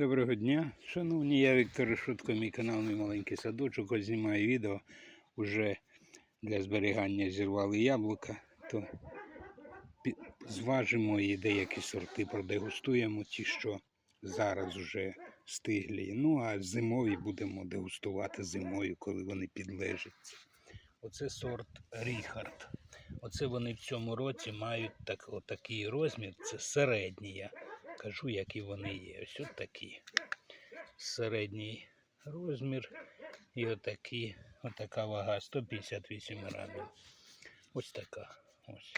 Доброго дня, шановні, я Віктор Решутко, мій канал Мій маленький садочок. Ось знімаю відео. Уже для зберігання зірвали яблука, то зважимо і деякі сорти продегустуємо, ті, що зараз вже стиглі. Ну а зимові будемо дегустувати зимою, коли вони підлежаться. Оце сорт Ріхард. Оце вони в цьому році мають так, отакий розмір, це середній. Я кажу, які вони є. Ось такі. Середній розмір і отакі, отака вага 158 грамів. Ось така. Ось.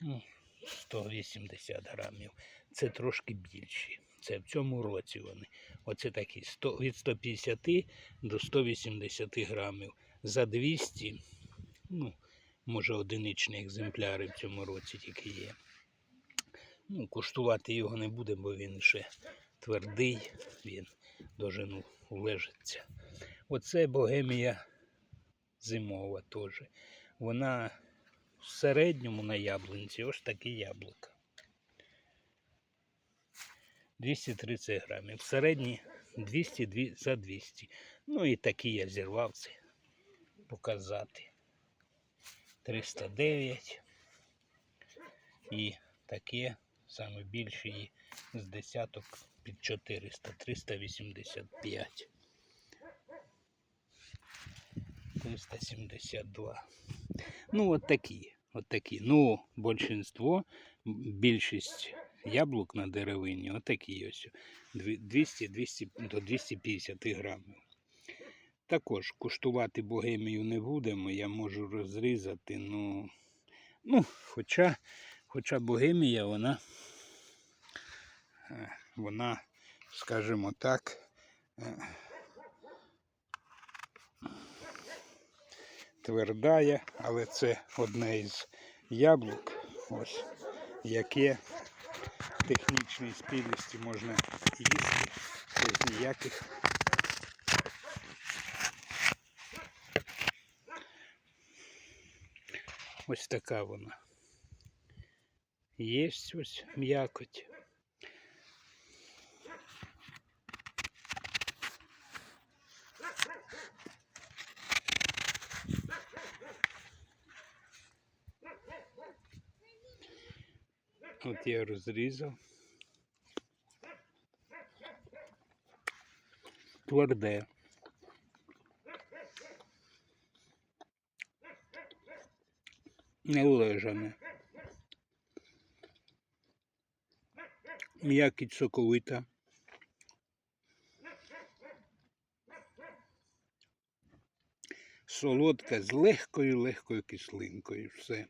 Ну, 180 грамів. Це трошки більші. Це в цьому році вони. Оце такі 100, від 150 до 180 грамів. За 200, ну, може одиничні екземпляри в цьому році тільки є. Ну, куштувати його не буде, бо він ще твердий, він дожину влежиться. Оце богемія зимова теж. Вона в середньому на яблунці ось такі яблука. 230 грамів. В середній 200 за 200. Ну і такі я зірвав це показати. 309 і таке саме більше з десяток під 400, 385. 372. Ну, от такі. От такі. Ну, більшинство, більшість яблук на деревині, отакі ось. 200, 200 до 250 грамів. Також куштувати богемію не будемо, я можу розрізати, ну, ну хоча, хоча богемія, вона, е, вона, скажімо так, е, твердає, але це одне із яблук, ось, яке в технічній спілості можна їсти без ніяких Ось така вона. Є ось м'якоть. От я розрізав. Тверде. Не. М'якість соковита. Солодка з легкою легкою кислинкою. Все.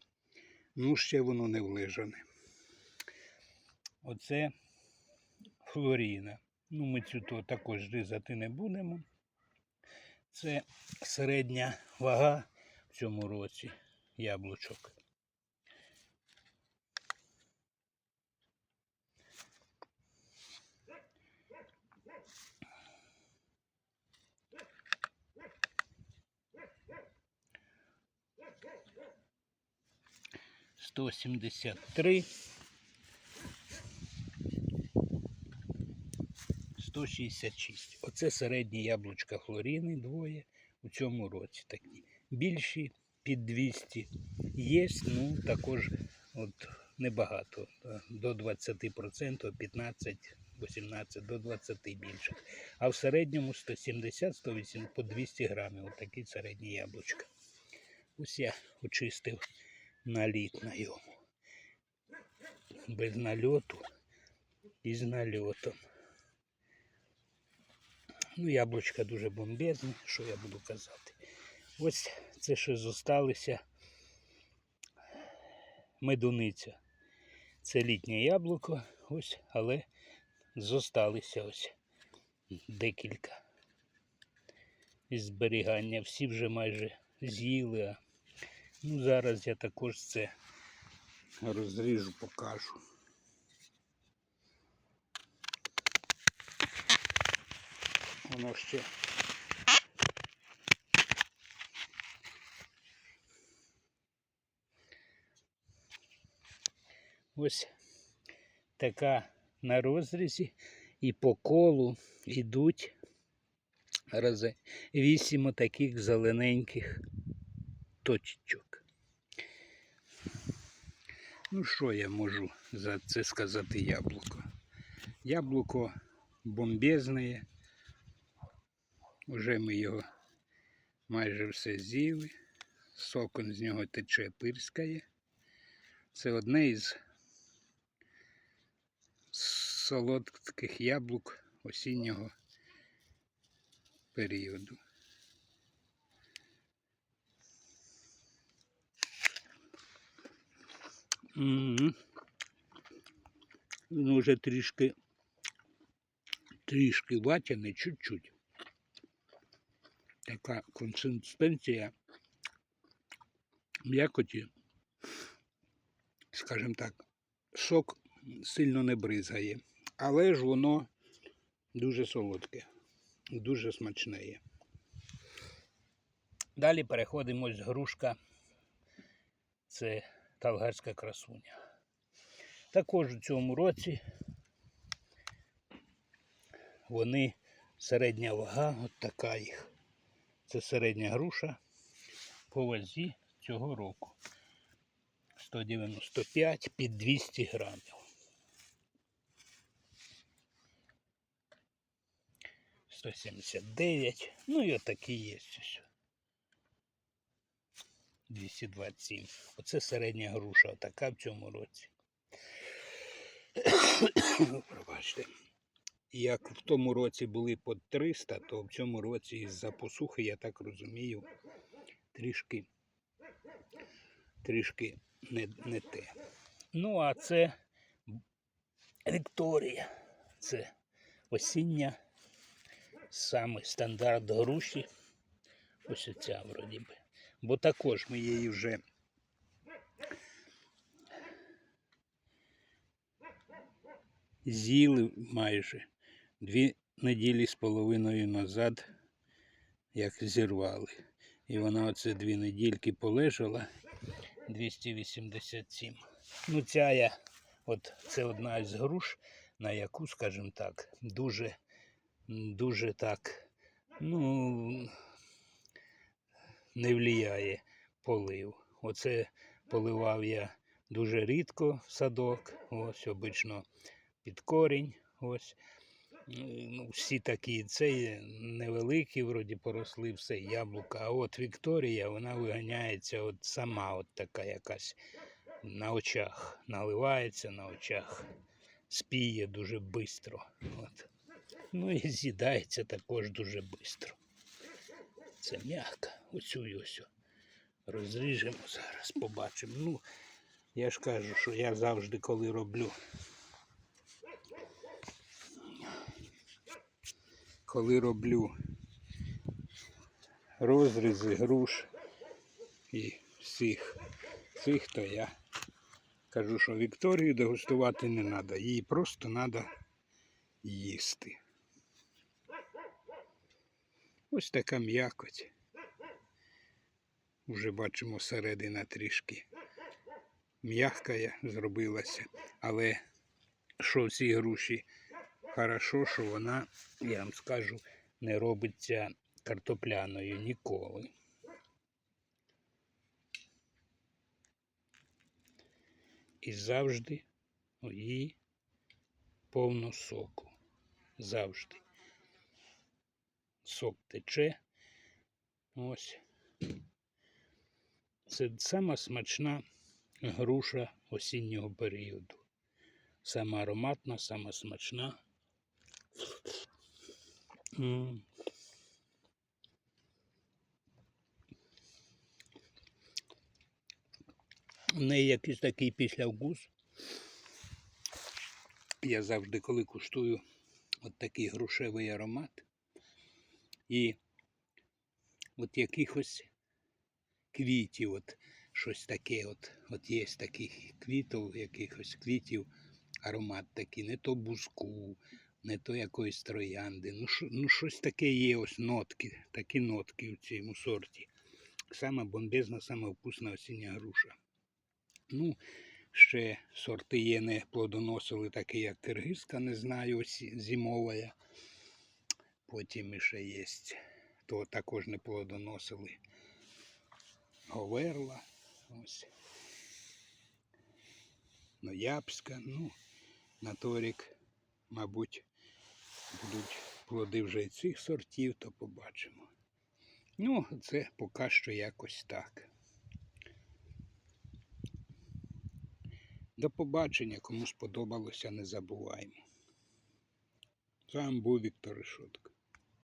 Ну, ще воно не влежане. Оце флоріна. Ну, ми цю то також різати не будемо. Це середня вага в цьому році яблучок. Сто сімдесят три. Сто шістдесят шість. Оце середні яблучка хлоріни двоє у цьому році такі. Більші під 200 є, ну також от небагато. До 20%, 15, 18, до 20 більше. А в середньому 170-180 по 200 грамів. От такі середні яблучка. Ось я очистив наліт на йому. Без нальоту і з нальотом. Ну, яблучка дуже бомбезні, що я буду казати. Ось це ще зосталися медуниця. Це літнє яблуко, ось, але зосталися ось декілька зберігання. Всі вже майже з'їли. А ну, зараз я також це розріжу, покажу. Воно ще Ось така на розрізі. і по колу йдуть рази вісім таких зелененьких точечок. Ну, що я можу за це сказати яблуко? Яблуко бомбезне. Уже ми його майже все з'їли. Сокон з нього тече пирскає. Це одне із солодких яблук осіннього періоду. М. Він уже трішки, трішки ватяний, чуть-чуть. Така консистенція м'якоті, скажімо так, сок сильно не бризгає, але ж воно дуже солодке, дуже смачне є. Далі переходимо з грушка. Це талгарська красуня. Також у цьому році вони середня вага, от така їх. Це середня груша по вазі цього року. 195 під 200 грамів. 179. Ну і отакі є. 227. Оце середня груша, отака в цьому році. Пробачте. Як в тому році були по 300, то в цьому році із-за посухи, я так розумію, трішки, трішки не, не те. Ну, а це Вікторія. Це осіння, саме стандарт груші. Ось оця вроді би. Бо також ми її вже з'їли майже дві неділі з половиною назад, як зірвали. І вона оце дві недільки полежала 287. Ну, ця я, от це одна із груш, на яку, скажімо так, дуже, дуже так, ну, не влияє полив. Оце поливав я дуже рідко в садок, ось обично під корінь. Ось. Ну, всі такі, це невеликі, вроді поросли все яблука. А от Вікторія, вона виганяється от сама, от така якась на очах, наливається на очах, спіє дуже швидко. Ну і з'їдається також дуже швидко. Це м'яко. Оцю і ось. Розріжемо зараз, побачимо. Ну, я ж кажу, що я завжди коли роблю. Коли роблю розрізи груш і всіх цих, то я кажу, що Вікторію дегустувати не треба. Її просто треба їсти. Ось така м'якоть. Уже бачимо середина трішки м'ягкая зробилася. Але що в цій груші хорошо, що вона, я вам скажу, не робиться картопляною ніколи. І завжди її повно соку. Завжди. Сок тече. Ось. Це сама смачна груша осіннього періоду. Сама ароматна, сама смачна. У неї якийсь такий післявкус. Я завжди, коли куштую от такий грушевий аромат і от якихось квітів, от щось таке, от, от є таких квітів, якихось квітів, аромат такий, не то бузку, не то якоїсь троянди. Ну, шо- ну щось таке є, ось нотки, такі нотки в цьому сорті. Сама бомбезна, сама вкусна осіння груша. Ну, Ще сорти є не плодоносили, такі як киргизька, не знаю, ось зимова. Потім іще є, то також не плодоносили. Говерла. Ось. Ноябська. Ну, на той рік, мабуть, будуть плоди вже і цих сортів, то побачимо. Ну, це поки що якось так. До побачення, кому сподобалося, не забуваємо. З вами був Віктор Решотко.